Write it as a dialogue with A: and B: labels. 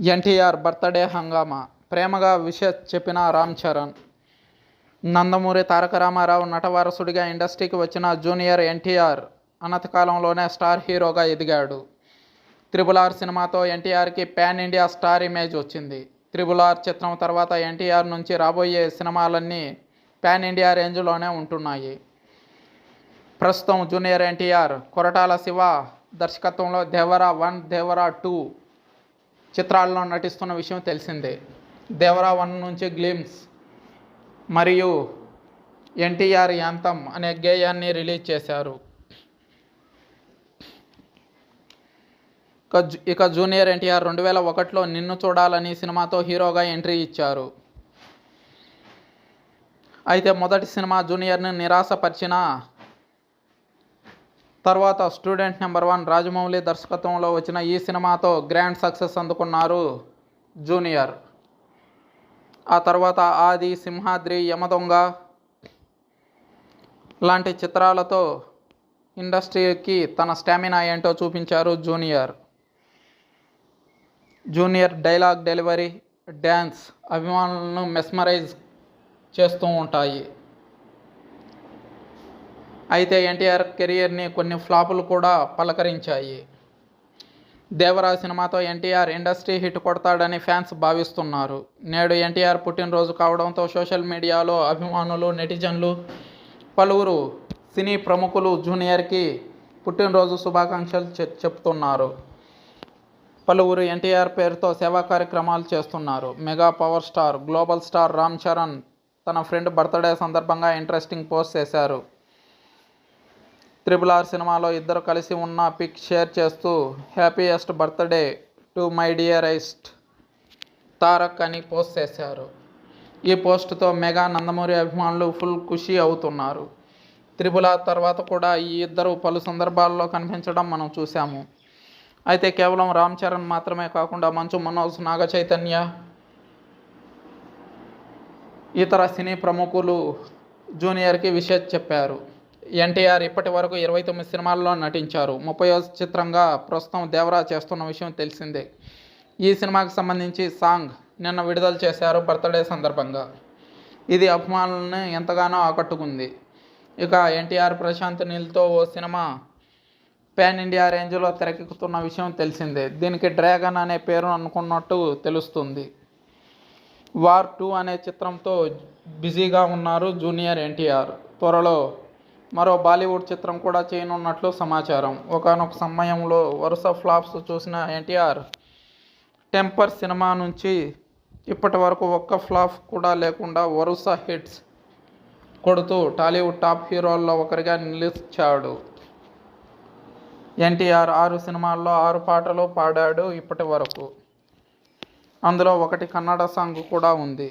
A: NTR birthday హంగామా. ప్రేమగా విష చెప్పిన రామ్ చరణ్. నందమూరి తారక రామారావు నటవారసుడిగా ఇండస్ట్రీకి వచ్చిన జూనియర్ ఎన్టీఆర్ అనతకాలంలోనే స్టార్ హీరోగా ఎదిగాడు. త్రిబుల్ ఆర్ సినిమాతో ఎన్టీఆర్కి పాన్ ఇండియా స్టార్ ఇమేజ్ వచ్చింది. త్రిబుల్ ఆర్ చిత్రం తర్వాత ఎన్టీఆర్ నుంచి రాబోయే సినిమాలన్నీ పాన్ ఇండియా రేంజ్లోనే ఉంటున్నాయి. ప్రస్తుతం జూనియర్ ఎన్టీఆర్ కొరటాల శివ దర్శకత్వంలో దేవరా వన్ దేవరా టూ చిత్రాల్లో నటిస్తున్న విషయం తెలిసిందే. దేవరా వన్ నుంచి గ్లిమ్స్ మరియు ఎన్టీఆర్ యాంతం అనే గేయాన్ని రిలీజ్ చేశారు. ఇక ఇక జూనియర్ ఎన్టీఆర్ రెండు వేల ఒకటిలో నిన్ను చూడాలని సినిమాతో హీరోగా ఎంట్రీ ఇచ్చారు. అయితే మొదటి సినిమా జూనియర్ని నిరాశపరిచిన తర్వాత స్టూడెంట్ నెంబర్ వన్ రాజమౌళి దర్శకత్వంలో వచ్చిన ఈ సినిమాతో గ్రాండ్ సక్సెస్ అందుకున్నారు జూనియర్. ఆ తర్వాత ఆది సింహాద్రి యమదొంగ లాంటి చిత్రాలతో ఇండస్ట్రీకి తన స్టామినా ఏంటో చూపించారు junior. Junior dialogue delivery dance అభిమానులను మెస్మరైజ్ చేస్తూ ఉంటాయి. అయితే ఎన్టీఆర్ కెరియర్ని కొన్ని ఫ్లాపులు కూడా పలకరించాయి. దేవరా సినిమాతో ఎన్టీఆర్ ఇండస్ట్రీ హిట్ కొడతాడని ఫ్యాన్స్ భావిస్తున్నారు. నేడు ఎన్టీఆర్ పుట్టినరోజు కావడంతో సోషల్ మీడియాలో అభిమానులు నెటిజన్లు పలువురు సినీ ప్రముఖులు జూనియర్కి పుట్టినరోజు శుభాకాంక్షలు చెప్తున్నారు. పలువురు ఎన్టీఆర్ పేరుతో సేవా కార్యక్రమాలు చేస్తున్నారు. Mega power star global star Ram Charan తన ఫ్రెండ్ బర్త్డే సందర్భంగా ఇంట్రెస్టింగ్ పోస్ట్ చేశారు. త్రిబుల్ ఆర్ సినిమాలో ఇద్దరు కలిసి ఉన్న పిక్ షేర్ చేస్తూ happiest birthday to my dearest Tarak అని పోస్ట్ చేశారు. ఈ పోస్ట్తో మెగా నందమూరి అభిమానులు ఫుల్ ఖుషి అవుతున్నారు. త్రిబుల్ ఆర్ తర్వాత కూడా ఈ ఇద్దరు పలు సందర్భాల్లో కనిపించడం మనం చూసాము అయితే కేవలం రామ్ చరణ్ మాత్రమే కాకుండా మంచు మనోజ్ నాగ చైతన్య ఇతర సినీ ప్రముఖులు జూనియర్కి విషయం చెప్పారు. ఎన్టీఆర్ ఇప్పటి వరకు ఇరవై తొమ్మిది సినిమాల్లో నటించారు. ముప్పై చిత్రంగా ప్రస్తుతం దేవరా చేస్తున్న విషయం తెలిసిందే. ఈ సినిమాకి సంబంధించి సాంగ్ నిన్న విడుదల చేశారు బర్త్డే సందర్భంగా. ఇది అభిమానులను ఎంతగానో ఆకట్టుకుంది. ఇక ఎన్టీఆర్ ప్రశాంత్ నీల్తో ఓ సినిమా పాన్ ఇండియా రేంజ్లో తెరకెక్కుతున్న విషయం తెలిసిందే. దీనికి డ్రాగన్ అనే పేరు అనుకున్నట్టు తెలుస్తుంది. వార్ టూ అనే చిత్రంతో బిజీగా ఉన్నారు జూనియర్ ఎన్టీఆర్. త్వరలో మరో బాలీవుడ్ చిత్రం కూడా చేయనున్నట్లు సమాచారం. ఒకనొక సమయంలో వరుస ఫ్లాప్స్ చూసిన ఎన్టీఆర్ టెంపర్ సినిమా నుంచి ఇప్పటి వరకు ఒక్క ఫ్లాప్ కూడా లేకుండా వరుస హిట్స్ కొడుతూ టాలీవుడ్ టాప్ హీరోల్లో ఒకరిగా నిలిచాడు. ఎన్టీఆర్ ఆరు సినిమాల్లో ఆరు పాటలు పాడాడు ఇప్పటి వరకు. అందులో ఒకటి కన్నడ సాంగ్ కూడా ఉంది.